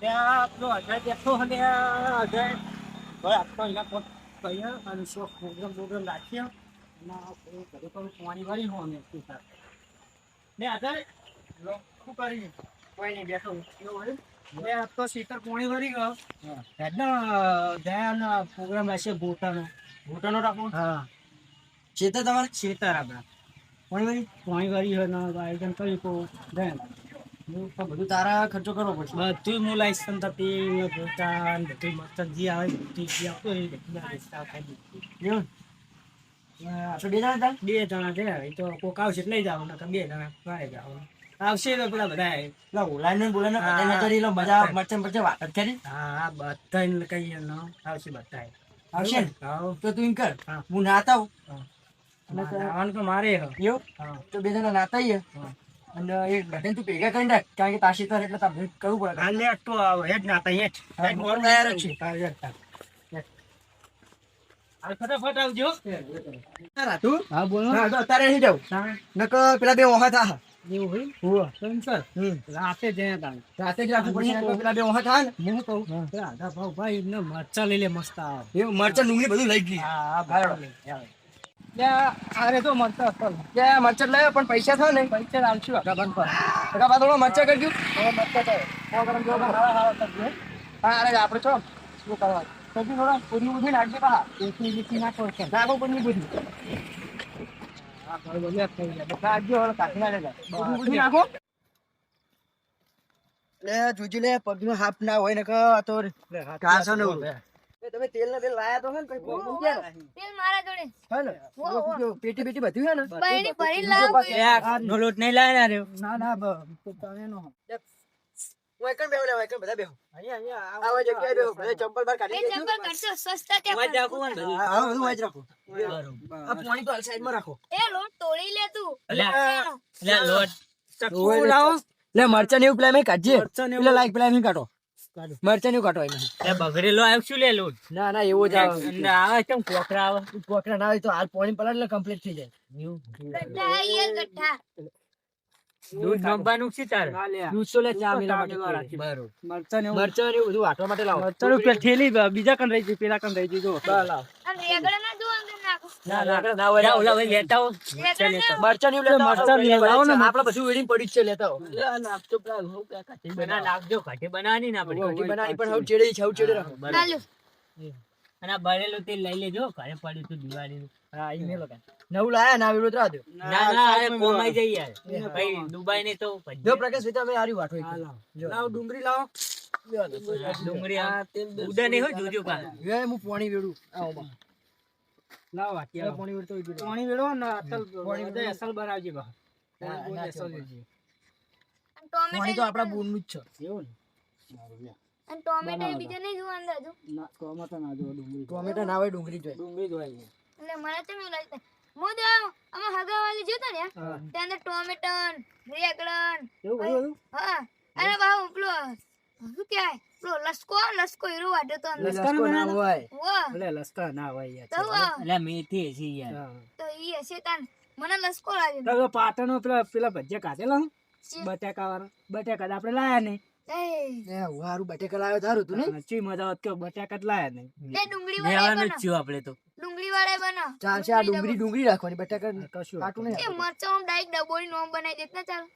ત્યાં પેલો અજય બેઠો અને આ અજય હવે આપતો અહીંયા કોક કહીએ અને શું પ્રોગ્રામ પ્રોગ્રામ રાખીએ. અને ઘરે પાણી વાળી હોય અમે શું થાય. ને શું કરી કોઈ નહીં બેઠો એવું હોય. ને આ સીતર પોણી ભરી ગયો. હેડનો ધ્યાન પ્રોગ્રામ હશે ભૂટાનો ભૂટાનો રાખો? હા. ચેતર તમારે શેતર આપણા. પાણી વાળી પાણી વાળી હોય ને આયોજન કર્યું તો પણ બધું તારા ખર્ચો કરવો પડશે. બધું હું લાઈશ તમ તપી બધું જે આવે બધી જે આપતો એ બધું લાવીશ. આ ખાલી. એવું? તો બે જણા? બે જણા છે એ તો કોક આવશે લઈ જાવ નકર બે જણા મારે જાવ આવશે તો પેલા બધા પેલા ઓલાને બોલાને હા. કરી લો મજા મરચા મરચા વાત કરી. હા બધા કહીએ ને આવશે બધા આવશે ને? તો તું એમ કર હું. નાતા આવું. અને તો મારે એવું? તો બે જણા નાતા હા. અને એ બટન તું ભેગા કરી નાખ કારણ કે તાશી તાર એટલે તારે કરવું પડે. હા લે તો આવો હેડ ના તા હેડ. હેડ મોર તૈયાર છે. છું. હેડ તા. હાલ ફટાફટ આવજો. તું હા બોલો. હા તો અત્યારે નહીં જાવ નક પેલા બે વખત આ એવું હોય? હુવા. સંસર રાતે જયા તા રાતે જ રાખવું પડશે પેલા બે વખત આ ને. હું કહું. આધા ભાવ ભાઈ એમને મરચા લઈ લે મસ્ત આવે એવું મરચા ડુંગળી બધું લઈ ગઈ હા હાલો. અરે તો મરચા અસલ ત્યાં મરચા લાવ્યો પણ પૈસા થાય ને પૈસા આવશું આગા બંધ પર. ટકા બા થોડો મરચા કરજો હવે મરચા તો સો ગ્રામ જેવા હારા હારા કરજો હા અરે આપણે છો. શું કરવા? પછી થોડા પૂરી બુધી નાખજે પા એકની લીટી નાખો છે? નાખો પૂરી બુધી. હા ભાઈ બોલ્યા થઈ ગયા બધા આવજો હવે કાઢી ના લેતા. પૂરી બુધી નાખો. લે જોજી લે પગનો હાફ ના હોય ને કે તો ઘાસ ને એવું. એ તમે તેલ ને તેલ લાયા તો હે ને ને તેલ મારા જોડે. હે ને જો પેટી પેટી બધું હે ને? બહેરી ભરી લાવ નો લોટ નહીં લાયા રે ના ના તમે નો. હું બેહો લે એકણ બધા બેહો. અહીંયા અહીંયા આવા. જગ્યાએ બેહો બધા ચંપલ બાર કાઢી દેજો ચંપલ કરશો સસ્તા ત્યાં વાંચ રાખો હા હા, બધું વાંચ રાખો. બરોબર. આ પાણી તો હાલ સાઈડમાં રાખો. એ લોટ તોડી લે તું. અલ્યા, અલ્યા લોટ. ચક્કુ લાવો. લે મરચા ને એવું પેલા મેં કાઢજે. પેલા લાઈક પેલા મેં કાઢો. કાઢો. મરચા કાઢો એમાં એ બગડેલો આવશું લે લોટ ના ના એવો જ આવે અને આવે કેમ કોકરા આવે. કોકરા ના આવે તો હાલ પાણી પલાળ એટલે કમ્પ્લીટ થઈ જાય. દૂધ નંબાનું છે તારે? દૂધસો લે ચા મેલા માટે. બરોબર. મરચાં ને એવું. મરચા ને બધું વાટવા માટે લાવો. મરચાં નું પેલા થેલી બીજા કણ રહી ગઈ પેલા કણ રહી ગઈ જો. ના ના ના ના ને ને લાવો બળેલું તેલ લઈ લેજો ઘરે પડ્યું હતું દિવાળીનું. હા, ઈ મેલો કાંઈ. નવું લાયા ના વેડું તો રાહ ના ના કોમાઈ જાય ભાઈ દુબાઈ ને. તો જો પ્રકાશ ભાઈ હારી વાટો. ડુંગળી લાવો. ડુંગળી. આ ઉડે નહીં હોય જોજો પા હું પાણી વેડું. આવો બા. લાવો હવે પાણી વેડતો હોય તો. પાણી વેડો ને અસલ પાણી બા. હા, બહુ ના પાણી તો જ છે. એવું અને ટોમેટો એ નહીં જોવા અંદર ના ટોમેટો ના જો ડુંગળી ટોમેટા ના હોય ડુંગળી જોઈએ ડુંગળી જોઈ એટલે મને તો એવું લાગે હું તો આમ આમાં હગાવાલી જોતો ને ત્યાં અંદર ટોમેટન રેગડન એવું બધું હા. અને બાહુ પેલો શું કહેવાય? પેલો લસકો લસકો હીરો તો લસકો ના હોય. વાહ એટલે લસકા ના હોય યાર એટલે મેથી છે યાર. તો ઈ હશે તાન. મને લસકો લાગ્યો તો પાટણનો પેલા પેલા ભજીયા કાઢેલા. બટાકા વાળા બટાકા આપણે લાયા નહીં. બટેકા લાવ્યો તારું તું ને ચી મજા આવત કે બટાકા લાયા નહીં. એ ડુંગળી વાળા આપણે તો. ડુંગળી વાળા બનાવ ચાલશે આ ડુંગળી ડુંગળી રાખવાની બટેકા કશું કાટું નહીં એ મરચાં ડબોળી નોમ બનાવી દેત ને ચાલ.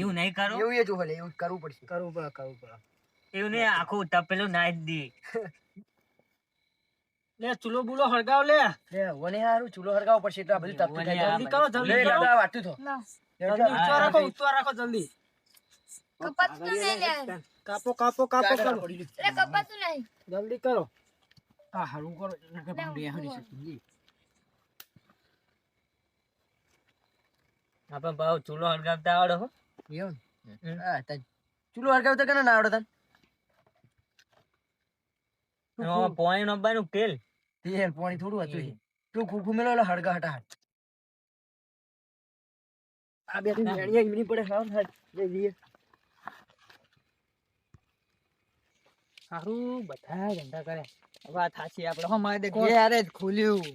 એવું નહીં કરો? એવું એ જો ભલે એવું કરવું પડશે. કરવું પડે કરવું પડે. એવું ને આખું તપેલું નાઈ દી દે. લે ચૂલો બુલો હળગાવ લે. લે વને હારું ચૂલો હળગાવ પડશે તો આ બધું તપતી થાય જલ્દી કરો, જલ્દી લે, કરો. લે, આ વાટતું જલ્દી ઉતવા રાખો ઉતવા રાખો જલ્દી. કપત તો નહીં લે. કાપો કાપો કાપો કરો લે કપત એટલે નહીં. જલ્દી કરો. હા હારું કરો કે ભાંડી હારી છે. જલ્દી. આપણે ભાવ ચૂલો હળગાવતા આવડે હો. એવું. હા, તાન. ચૂલો હળગાવતા કે ના આવડે તને? એમાં પોણી નંબરનું તેલ તેલ પાણી થોડું હતું તું ખુખું મેલો એટલે હળગા હટાહટ આ બે ઈમની પડે જઈ લઈએ. સારું બધા ધંધા કરે. વાત થાચી આપણે હો મારે યાર જ ખોલ્યું.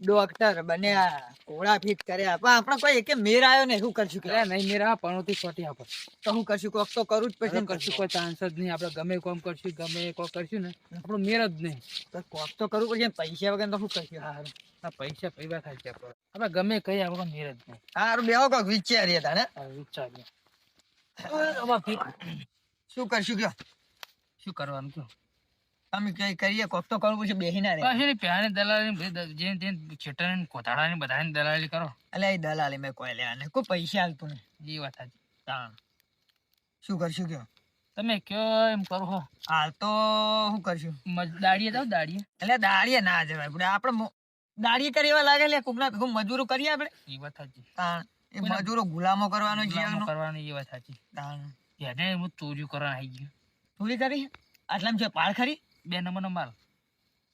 ડોક્ટર બન્યા કોળા ફીટ કર્યા પણ આપણે કોઈ એકે મેર આવ્યો ને શું કરશું કે? નહીં મેરા થી સોટી આપો તો હું કરશું? કોક તો કરું જ પછી કરશું. કોઈ ચાન્સ જ નહીં. આપણે ગમે કોમ કરશું ગમે કોઈ કરશું ને આપણો મેર જ નહીં. તો કોક તો કરવું પડશે પૈસા વગર તો શું કરશું? હારું આ પૈસા પૈસા થાય છે આપણે. ગમે કઈ આપણો મેર જ નહીં. હારું બેહો કોક વિચારીએ તાને આ વિચારીએ. શું કરશું કયો? શું કરવાનું કયો? અમે કઈ કરીએ કોક તો કરવું પડશે બેહી ના રે કશું નહીં પહેલાની દલાલી બધી દ- જેને તેને છેટરાની કોથાડાની બધાની દલાલી કરો. અલે એ દલાલી મેં કોઈ લેવા ને કોઈ પૈસા હાલતું નહીં. એ વાત સાચી. તાણ. શું કરશું કયો? તમે કયો એમ કરો હો. હાલ તો શું કરશું? દાડીએ જાવ દાડીએ. એટલે દાડીએ ના જવાય. આપણે આપણે દાડીએ કરી એવા લાગે લે કોકના ભેગું મજૂરો કરીએ આપણે? એ વાત સાચી. તાણ. એ મજૂરો ગુલામો કરવાનો ગુલામો કરવાની એ વાત સાચી. તાણ. એને હું ચોરી કરવા આવી ગયો. ચોરી કરી? આટલામાં છે પાળ ખરી? બે નંબરનો માલ.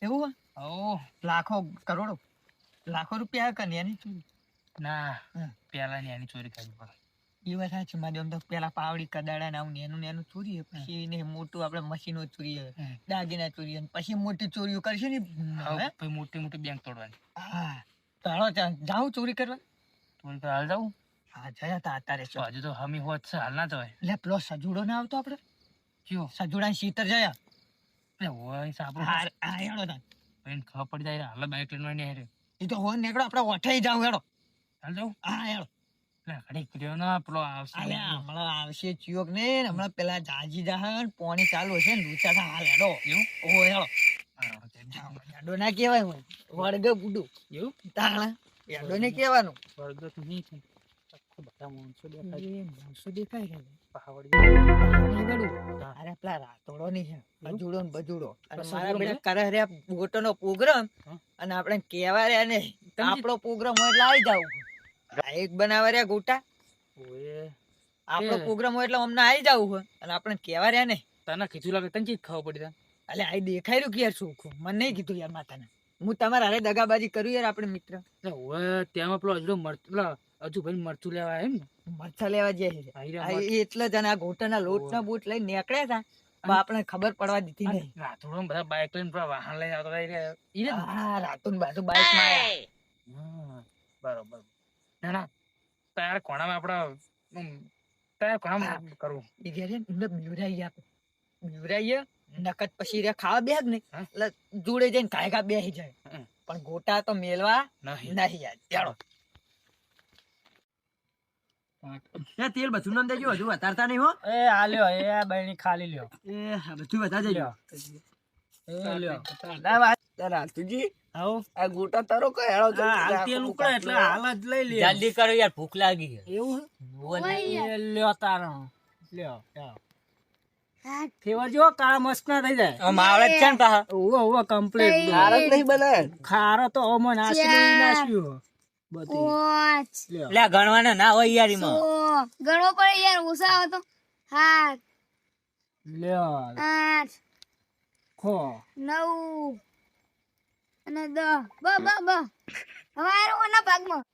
એવું ઓ લાખો કરોડો. લાખો રૂપિયા કન્યા ની ચોરી? ના. પેલા ની આની ચોરી કરવી પડે. એ વાત સાચી મારી આમ તો પેલા પાવડી કદાડા ને આવું નેનું નેનું ચોરીએ પછી એને મોટું આપણે મશીનો ચોરીએ દાગીના ચોરીએ પછી મોટી ચોરીઓ કરશે ને પછી મોટી મોટી બેંક તોડવાની. હા. તો હાલો જાઉં ચોરી કરવા? ચોરી કરવા હાલ જાઉં? હા જયા તા અત્યારે હજુ તો હમી હોત છે હાલ ના જવાય. એટલે પેલો સજુડો ના આવતો આપણે? કયો? સજુડા શીતર જયા. હોય હા હા હેડો તાન. ભાઈને ખબર પડી જાય હાલ બાઈક લઈને નહીં હેરે એ તો હોય નીકળો આપણે ઓઠે જાવ હેડો. હાલ જાઉં? હા હેડો. ના આવશે. ચિયોક ને ને હમણાં પેલા જાજી જહાન પોણી ચાલુ હશે ને થા હાલ હેડો. એવું? ઓ હેડો. હેડો ના કહેવાય વળગ બુડું. એવું? તાણા એડો ને કહેવાનું. વર્ગ તો નહીં છે. આખો બધા માણસો દેખાય એ દેખાય અરે પેલા રાતોડો ની છે. બજુડો ને બજુડો. મારા બેટા કરે રે ગોટો નો પ્રોગ્રામ અને આપણે કેવા રે ને આપણો પ્રોગ્રામ હોય એટલે આવી જાવ એક બનાવવા રે ગોટા. આપણો પ્રોગ્રામ હોય એટલે અમને આવી જવું હોય અને આપણે કેવા રહ્યા ને તને કીધું લાગે તને ચીજ ખબર પડી તને એટલે આ દેખાય રહ્યું કે યાર શું મને નહીં કીધું યાર માતાને. હું તમારા હારે દગાબાજી કર્યું યાર આપણે મિત્ર. ત્યાં તેમાં પેલો હજુ મરચું પેલા હજુ ભાઈ મરચું લેવા એમ મરચા લેવા. એ એટલે જ આ ઘોટાના લોટના બૂટ લઈને નીકળ્યા હતા આપણે ખબર પડવા દીધી નહીં. રાતુડો બધા બાઈક લઈને વાહન લઈને આવતા રહી એટલે ઈ હા રાતું બાજુ બાઇકમાં બરોબર. ના ના તારે કોણામાં આપડા તારે કોણામાં કરવું? એ ઘેર ને એમને બીવરાઈ આપે. બીવરાઈએ નકદ પછી રે ખાવા બે જ નહીં. એટલે જોડે જઈને કાંઈ કા બેસી જાય પણ ગોટા તો મેલવા નહીં. નહીં યાર. ચાલો. તેલ બધું નામ દેજો હજુ વધારતા નહીં હો. એ આ લ્યો એ આ બહેની ખાલી લ્યો. એ બધું વધાર દેજો. એ લ્યો. ના વાત તુજી આવો. આ ગોટા તારો કઈ હેળો હા, આ તેલ ઉકળે એટલે હાલ જ લઈ લે. જલ્દી કરો યાર ભૂખ લાગી છે. એવું ઓય લ્યો તારો. લ્યો. ફેવર જેવો કાળા મસ્ત ના થઈ જાય. જ છે ને પાછા ઓ ઓ કમ્પ્લીટ ખારો નહીં બને. ખારો તો ઓમો નાસી ચાર. નાસ્યું બધી પાંચ ગણવાના ના હોય યાર ગણવો પડે યાર ઓછા આવે તો. સાત આઠ. ખો. નવ. અને દસ. બ બ બ. હવે ઓના ભાગમાં.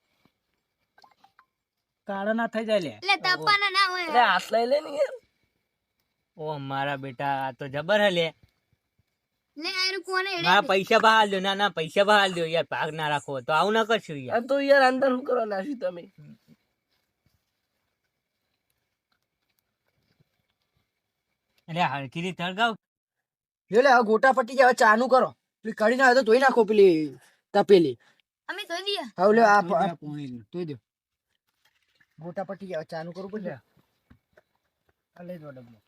કાળો ના થઈ જાય લે. એટલે તપવાના ના હોય. હાથ લઈ લે ને ઓ મારા બેટા આ તો જબર હે લે. પૈસા બહાર દો ના ના પૈસા બહાર દો યાર. ભાગ ના રાખો. તો આવું ના કરશું યાર. તો યાર અંદર શું કરવા નાખ્યું તમે? એટલે હરખી રીતે હળગાવ લે ગોટા પટી ગયા. ચાનું કરો. પેલી કઢી ના તો ધોઈ નાખો પેલી તપેલી. અમે ધોઈ દઈએ. હવે લે આ આ દો. ગોટા પટી ગયા. ચાનું નું કરું આ લઈ દો ડબલો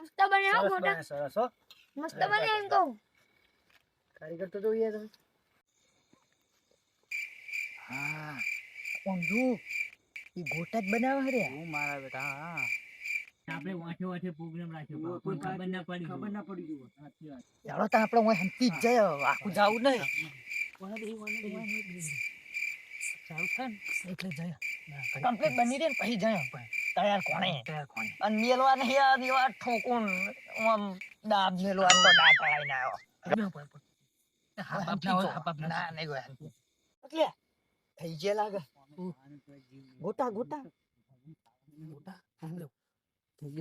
મસ્ત બને હો સરસ સરસ હો. મસ્ત બને એમ કહું. કારીગર તો જોઈએ તમે હા ઊંધું ઈ ગોટા જ બનાવે હરે હું મારા બેટા હા. આપણે વાંચે વાંચે પ્રોગ્રામ રાખ્યો ખબર ના પડી. ખબર ના પડી ગયું સાચી વાત. ચાલો તો આપણે હું જ જાય આખું જાવું નહીં. ચાલુ થાય ને એટલે જાય કમ્પ્લીટ બની રહે ને પછી જાય તૈયાર કોણે? અને મેલવા નહીં યાર એવા ઠોકું આમ દાબ મેલવા તો આવ્યો. હા, બાપ ના હોય, ના ના નહીં હોય એટલે થઈ ગયા લાગે. ગોટા ગોટા. ગોટા?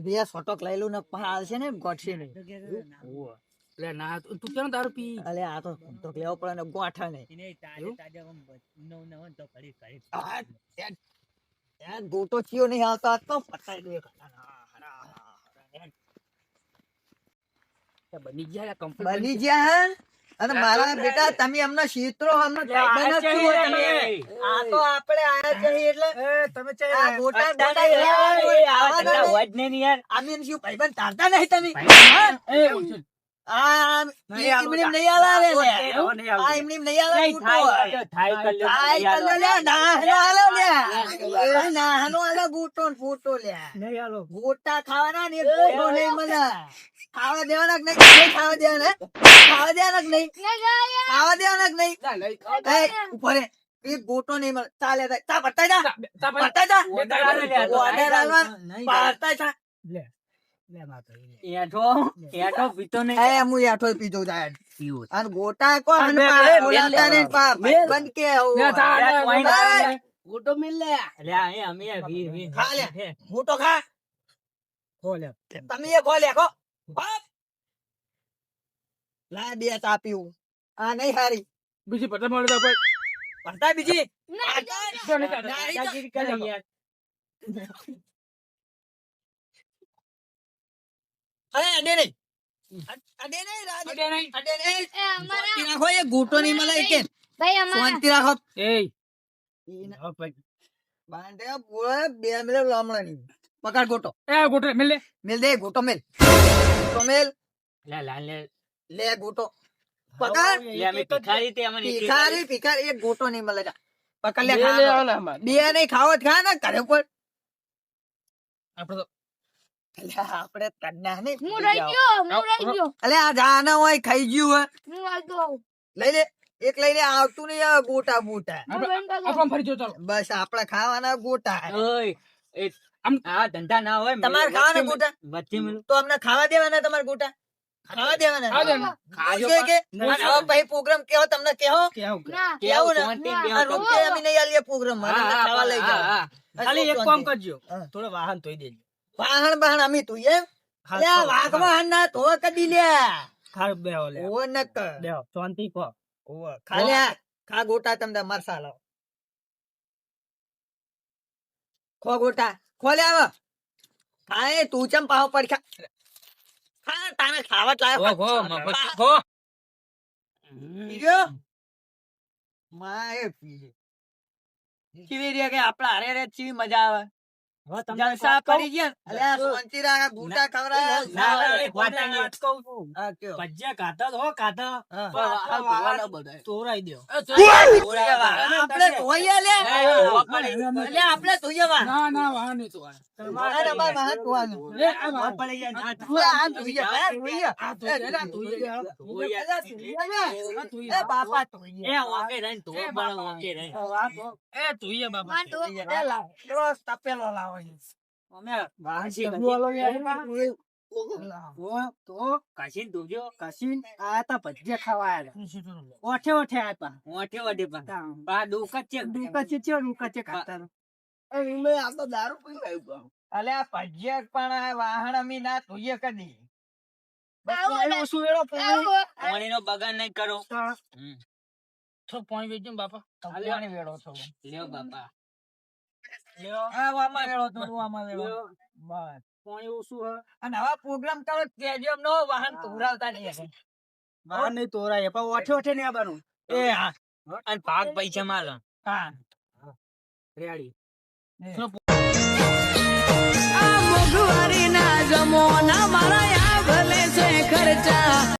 બે સોટોક લઈ ને ને ગોઠશે નહીં. એટલે ના તું કેમ દારૂ પી? અલે આ તો લેવો પડે ને ગોઠા નહીં. તાજે તાજે નવ નવ તો આ ગોટો ચિયો નહીં આવતો તો પતાઈ દે બની ગયા કમ્પ્લીટ બની ગયા. હે? અને મારા બેટા તમે અમને શીતરો અમને ભાઈબંધ જ હોય તમે. આ તો આપણે આયા છે એટલે તમે આ ગોટા ગોટા એ આવા આવા દો ને. વજ યાર. આમ એમ શું ભાઈબંધ તારતા નહીં તમે? નહીં નહીં નહીં. એ ગોટો ખાવાના ને ગોટો નહીં મળે. ખાવા દેવાના નહીં? ખાવા દેવાના? ખાવા દેવાના કે નહીં? ખાવા દેવાના નહીં? ઉપર. એક ગોટો નહીં મળે. ચાલે. તા ભરતાય જા. ભરતાય જા. જા. બે, પા- બે, બોલાવતા બે, નહીં પા- ભાઈબંધ કે આવું. એ, ગોટો મિલ લે. એટલે આ એ અમે વી વી ખા લે. ગોટો ખા. ખો લે. તમે એ ખો લે ખો. બાપ. લા બે ચા પીવું. આ નહીં હારી. બીજી પટા મળે તો ભાઈ. બીજી? અરે અડે નહીં. અડે નહીં અડે નહીં. અડે નહીં. એ અમારા શાંતિ રાખો એ ગોટો નહીં મળે કે ભાઈ અમારા શાંતિ રાખો. એય. બાંધે બોલે બે મિલે પકડ ગોટો એ ગોટે મેલે મિલ દે ગોટો મિલ. ગોટો મિલ. લે લાલ લે. લે ગોટો પકડ. લે અમે ભિખારી તે અમને ભિખારી ભિખારી એક ગોટો નહીં મળે પકડ લે ખા બે નહીં ખાવો જ ખા ને ઘરે ઉપર. આપણે તો આપણે કન્યા નહીં હું રહી ગયો હું રહી ગયો. અલે આ જાના હોય ખાઈ ગયું હોય. હું આવતો લઈ લે એક લઈ લે આવતું નહીં આ ગોટા બોટા. હું. આપણે ફરી જો ચાલો. બસ આપડે ખાવાના ગોટા. ઓય આમ- આ ધંધા ના હોય તમારે ખાવાના ગોટા? વચ્ચે તો અમને ખાવા દેવાના તમારે ગોટા? ખાવા દેવાના? ખાજો કે? હવે પછી પ્રોગ્રામ કેવો તમને કેવો? કેવું કેવું? ને. ના. રૂપિયા અમે નહીં આલીએ પ્રોગ્રામ મારે ખાવા લઈ હા, ખાલી એક કામ કરજો. થોડો વાહન ધોઈ દેજો. વાહણ બાહણ અમે તું એમ. લે વાઘ વાહણ ના તો કદી લે. ખાર બેહો લે. ઓ નક બેહો શાંતિ કો ખા ખાલ્યા ખા ગોટા તમને મરસા લાવ. ખો ગોટા. ખો લે આવ ખાય તું ચમ પાવ પર ખા. ખા તાને ખાવટ લાયો. ખો, મફત ખો. પીજો માય પીજે ચીવી રે કે આપડા હારે રે ચીવી મજા આવે. જલસા કહું? ગયા અલે આ શાંતિ રાખ ના, કહું છું. હા કયો ભજીયા ખાતા તો હો આ વાહન તોરાઈ દ્યો. આપણે ધોઈએ લે એ, હોવા પડે. અલે આપણે ધોઈએ વા ના ના વાહન નહીં તો આ. અમાર વાહન ધોવાનું લે, આ વાહન પડી. તું આ ધોઈએ હે ધોઈએ આ ધોઈએ, આ ધોઈએ. ધોઈએ. ધોઈએ લે. એ બાપા ધોઈએ એ વાંકે રહીને ધોવો પડે, વાંકે રહીને. એ ધોઈએ બાબા. માં તો એ લાવ તપેલો લાવો વાહણ અમે ના ધોઈએ કદી બગાડ નહીં કરો તા. પાણી વેચજો ને બાપા પાણી વેળો છો લ્યો બાપા પાણી ઓછું હે. અને હવે પ્રોગ્રામ કરો કેજો નો વાહન ધોરાવતા નહીં વાહન નહીં તોરાય પણ ઓઠે ઓઠે નહીં આવવાનું. એ હા. અને ભાગ પૈસા માલો. હા. રેડી. આ મારા આ ભલે છે ખર્ચા.